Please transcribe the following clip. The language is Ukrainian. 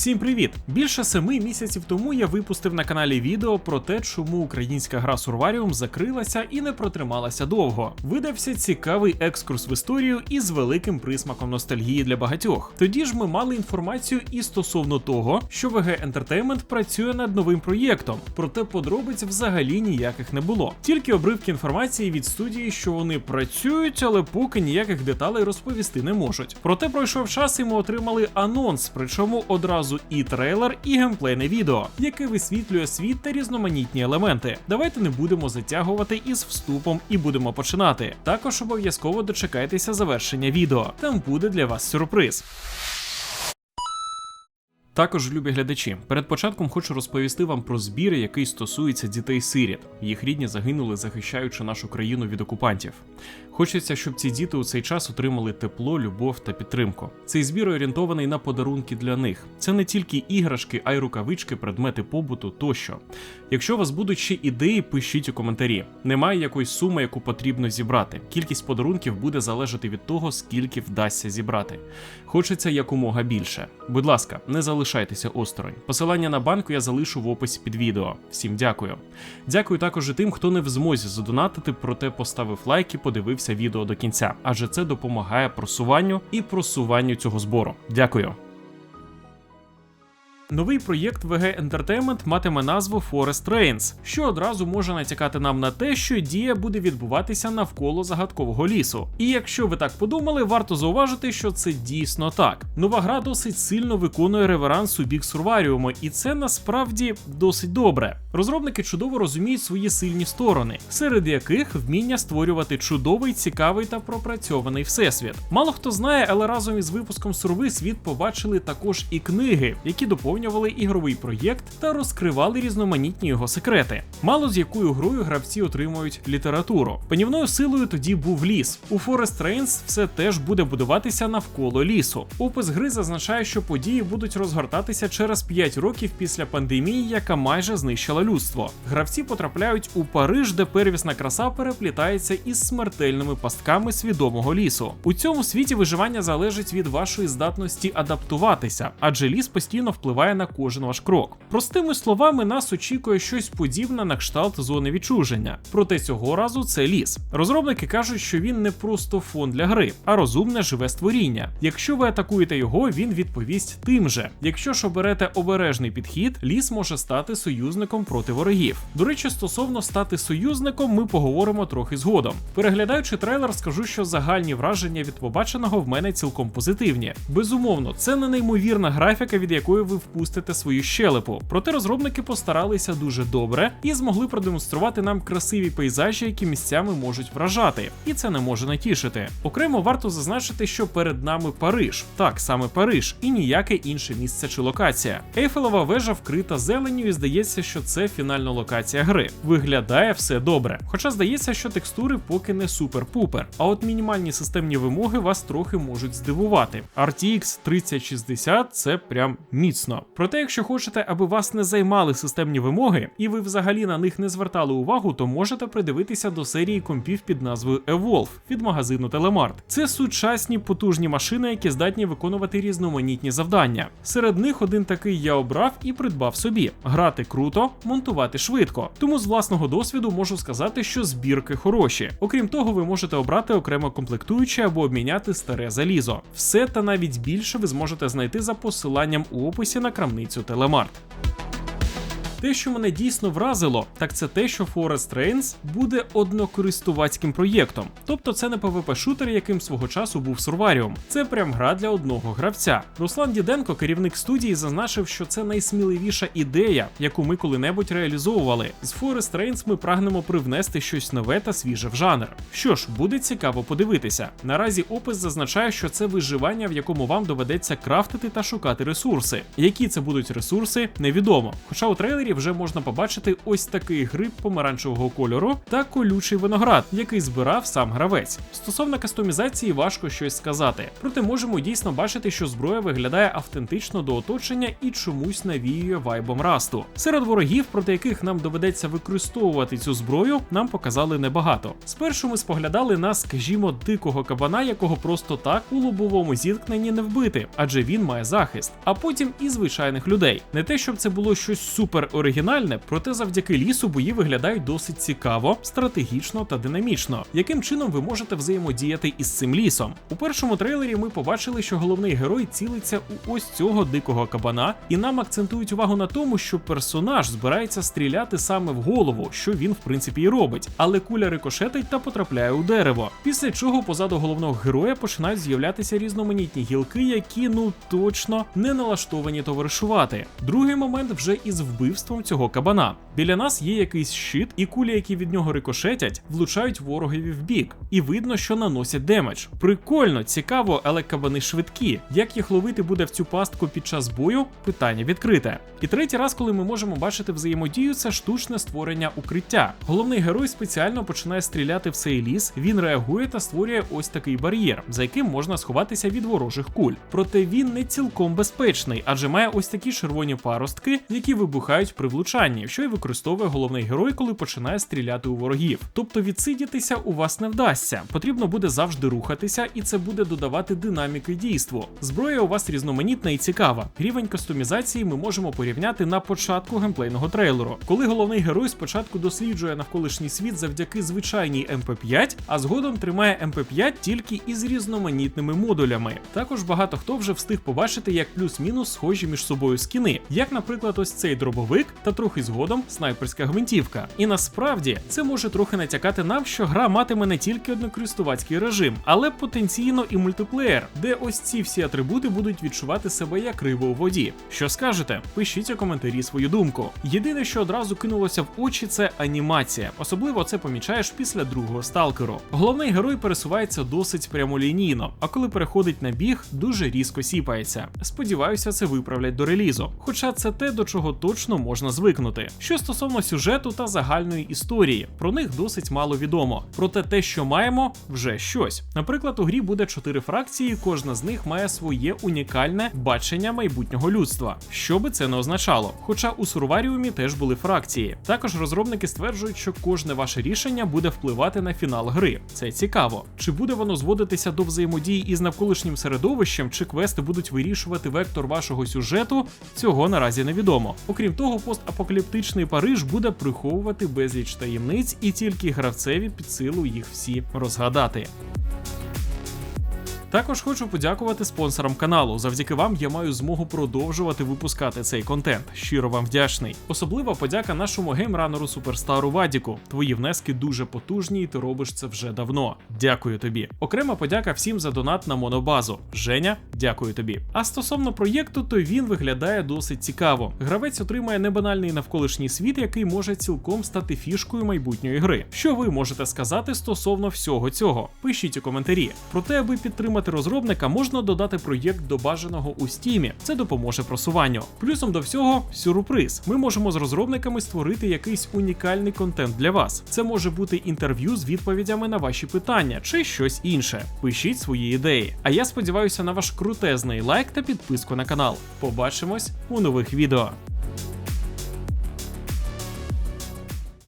Всім привіт! Більше семи місяців тому я випустив на каналі відео про те, чому українська гра Сурваріум закрилася і не протрималася довго. Видався цікавий екскурс в історію із великим присмаком ностальгії для багатьох. Тоді ж ми мали інформацію і стосовно того, що VG Entertainment працює над новим проєктом, проте подробиць взагалі ніяких не було. Тільки обривки інформації від студії, що вони працюють, але поки ніяких деталей розповісти не можуть. Проте пройшов час, і ми отримали анонс, причому одразу і трейлер, і геймплейне відео, яке висвітлює світ та різноманітні елементи. Давайте не будемо затягувати із вступом і будемо починати. Також обов'язково дочекайтеся завершення відео. Там буде для вас сюрприз. Також, любі глядачі, перед початком хочу розповісти вам про збір, який стосується дітей-сиріт. Їх рідні загинули, захищаючи нашу країну від окупантів. Хочеться, щоб ці діти у цей час отримали тепло, любов та підтримку. Цей збір орієнтований на подарунки для них. Це не тільки іграшки, а й рукавички, предмети побуту тощо. Якщо у вас будуть ще ідеї, пишіть у коментарі. Немає якоїсь суми, яку потрібно зібрати. Кількість подарунків буде залежати від того, скільки вдасться зібрати. Хочеться якомога більше. Будь ласка, не залишайтеся осторонь. Посилання на банку я залишу в описі під відео. Всім дякую. Дякую також і тим, хто не в змозі задонатити, проте поставив лайк і подивився відео до кінця, адже це допомагає просуванню і просуванню цього збору. Дякую. Новий проєкт VG Entertainment матиме назву Forest Trains, що одразу може натякати нам на те, що дія буде відбуватися навколо загадкового лісу. І якщо ви так подумали, варто зауважити, що це дійсно так. Нова гра досить сильно виконує реверанс у бік Сурваріуму, і це насправді досить добре. Розробники чудово розуміють свої сильні сторони, серед яких вміння створювати чудовий, цікавий та пропрацьований всесвіт. Мало хто знає, але разом із випуском Сурви світ побачили також і книги, які доповнювали ігровий проєкт та розкривали різноманітні його секрети. Мало з якою грою гравці отримують літературу. Панівною силою тоді був ліс. У Forest Trains все теж буде будуватися навколо лісу. Опис гри зазначає, що події будуть розгортатися через 5 років після пандемії, яка майже знищила людство. Гравці потрапляють у Париж, де первісна краса переплітається із смертельними пастками свідомого лісу. У цьому світі виживання залежить від вашої здатності адаптуватися, адже ліс постійно впливає на кожен ваш крок. Простими словами, нас очікує щось подібне на кшталт зони відчуження. Проте цього разу це ліс. Розробники кажуть, що він не просто фон для гри, а розумне живе створіння. Якщо ви атакуєте його, він відповість тим же. Якщо ж оберете обережний підхід, ліс може стати союзником проти ворогів. До речі, стосовно стати союзником, ми поговоримо трохи згодом. Переглядаючи трейлер, скажу, що загальні враження від побаченого в мене цілком позитивні. Безумовно, це не неймовірна графіка, від якої ви впустите свою щелепу. Проте розробники постаралися дуже добре і змогли продемонструвати нам красиві пейзажі, які місцями можуть вражати, і це не може не тішити. Окремо варто зазначити, що перед нами Париж, так саме Париж, і ніяке інше місце чи локація. Ейфелева вежа вкрита зеленню, і здається, що це фінальна локація гри. Виглядає все добре. Хоча здається, що текстури поки не супер-пупер. А от мінімальні системні вимоги вас трохи можуть здивувати. RTX 3060 це прям міцно. Проте, якщо хочете, аби вас не займали системні вимоги, і ви взагалі на них не звертали увагу, то можете придивитися до серії компів під назвою Evolve від магазину Telemart. Це сучасні потужні машини, які здатні виконувати різноманітні завдання. Серед них один такий я обрав і придбав собі: грати круто, монтувати швидко. Тому з власного досвіду можу сказати, що збірки хороші. Окрім того, ви можете обрати окремо комплектуюче або обміняти старе залізо. Все та навіть більше ви зможете знайти за посиланням у описі на крамницю Телемарт. Те, що мене дійсно вразило, так це те, що Forest Trains буде однокористувацьким проєктом. Тобто це не PvP-шутер, яким свого часу був Сурваріум. Це прям гра для одного гравця. Руслан Діденко, керівник студії, зазначив, що це найсміливіша ідея, яку ми коли-небудь реалізовували. З Forest Trains ми прагнемо привнести щось нове та свіже в жанр. Що ж, буде цікаво подивитися. Наразі опис зазначає, що це виживання, в якому вам доведеться крафтити та шукати ресурси. Які це будуть ресурси, невідомо. Хоча у трейлері трейлері вже можна побачити ось такий гриб помаранчевого кольору та колючий виноград, який збирав сам гравець. Стосовно кастомізації важко щось сказати, проте можемо дійсно бачити, що зброя виглядає автентично до оточення і чомусь навіює вайбом расту. Серед ворогів, проти яких нам доведеться використовувати цю зброю, нам показали небагато. Спершу ми споглядали на, скажімо, дикого кабана, якого просто так у лобовому зіткненні не вбити, адже він має захист. А потім і звичайних людей. Не те, щоб це було щось супер оригінальне, проте завдяки лісу бої виглядають досить цікаво, стратегічно та динамічно. Яким чином ви можете взаємодіяти із цим лісом? У першому трейлері ми побачили, що головний герой цілиться у ось цього дикого кабана, і нам акцентують увагу на тому, що персонаж збирається стріляти саме в голову, що він в принципі і робить, але куля рикошетить та потрапляє у дерево. Після чого позаду головного героя починають з'являтися різноманітні гілки, які ну точно не налаштовані товаришувати. Другий момент вже із вбивством цього кабана. Біля нас є якийсь щит, і кулі, які від нього рикошетять, влучають ворогові в бік, і видно, що наносять демедж. Прикольно, цікаво, але кабани швидкі. Як їх ловити буде в цю пастку під час бою? Питання відкрите. І третій раз, коли ми можемо бачити взаємодію, це штучне створення укриття. Головний герой спеціально починає стріляти в цей ліс. Він реагує та створює ось такий бар'єр, за яким можна сховатися від ворожих куль. Проте він не цілком безпечний, адже має ось такі червоні паростки, які вибухають при влучанні, що й використовує головний герой, коли починає стріляти у ворогів. Тобто відсидітися у вас не вдасться. Потрібно буде завжди рухатися, і це буде додавати динаміки дійству. Зброя у вас різноманітна і цікава. Рівень кастомізації ми можемо порівняти на початку геймплейного трейлеру, коли головний герой спочатку досліджує навколишній світ завдяки звичайній МП5, а згодом тримає МП5 тільки із різноманітними модулями. Також багато хто вже встиг побачити, як плюс-мінус схожі між собою скіни, як, наприклад, ось цей дробовик та трохи згодом снайперська гвинтівка. І насправді це може трохи натякати нам, що гра матиме не тільки однокористувацький режим, але потенційно і мультиплеєр, де ось ці всі атрибути будуть відчувати себе як риба у воді. Що скажете? Пишіть у коментарі свою думку. Єдине, що одразу кинулося в очі, це анімація. Особливо це помічаєш після другого сталкеру. Головний герой пересувається досить прямолінійно, а коли переходить на біг, дуже різко сіпається. Сподіваюся, це виправлять до релізу. Хоча це те, до чого точно можна звикнути. Що стосовно сюжету та загальної історії, про них досить мало відомо. Проте те, що маємо, вже щось. Наприклад, у грі буде чотири фракції, кожна з них має своє унікальне бачення майбутнього людства. Що би це не означало. Хоча у Сурваріумі теж були фракції. Також розробники стверджують, що кожне ваше рішення буде впливати на фінал гри. Це цікаво. Чи буде воно зводитися до взаємодії із навколишнім середовищем, чи квести будуть вирішувати вектор вашого сюжету, цього наразі невідомо. Окрім того, постапокаліптичний Париж буде приховувати безліч таємниць, і тільки гравцеві під силу їх всі розгадати. Також хочу подякувати спонсорам каналу. Завдяки вам я маю змогу продовжувати випускати цей контент. Щиро вам вдячний. Особлива подяка нашому геймранеру суперстару Вадіку. Твої внески дуже потужні, і ти робиш це вже давно. Дякую тобі. Окрема подяка всім за донат на монобазу. Женя, дякую тобі. А стосовно проєкту, то він виглядає досить цікаво. Гравець отримає небанальний навколишній світ, який може цілком стати фішкою майбутньої гри. Що ви можете сказати стосовно всього цього? Пишіть у коментарі. Проте, аби підтримати розробника, можна додати проєкт до бажаного у стімі. Це допоможе просуванню. Плюсом до всього сюрприз. Ми можемо з розробниками створити якийсь унікальний контент для вас. Це може бути інтерв'ю з відповідями на ваші питання чи щось інше. Пишіть свої ідеї. А я сподіваюся на ваш крутезний лайк та підписку на канал. Побачимось у нових відео.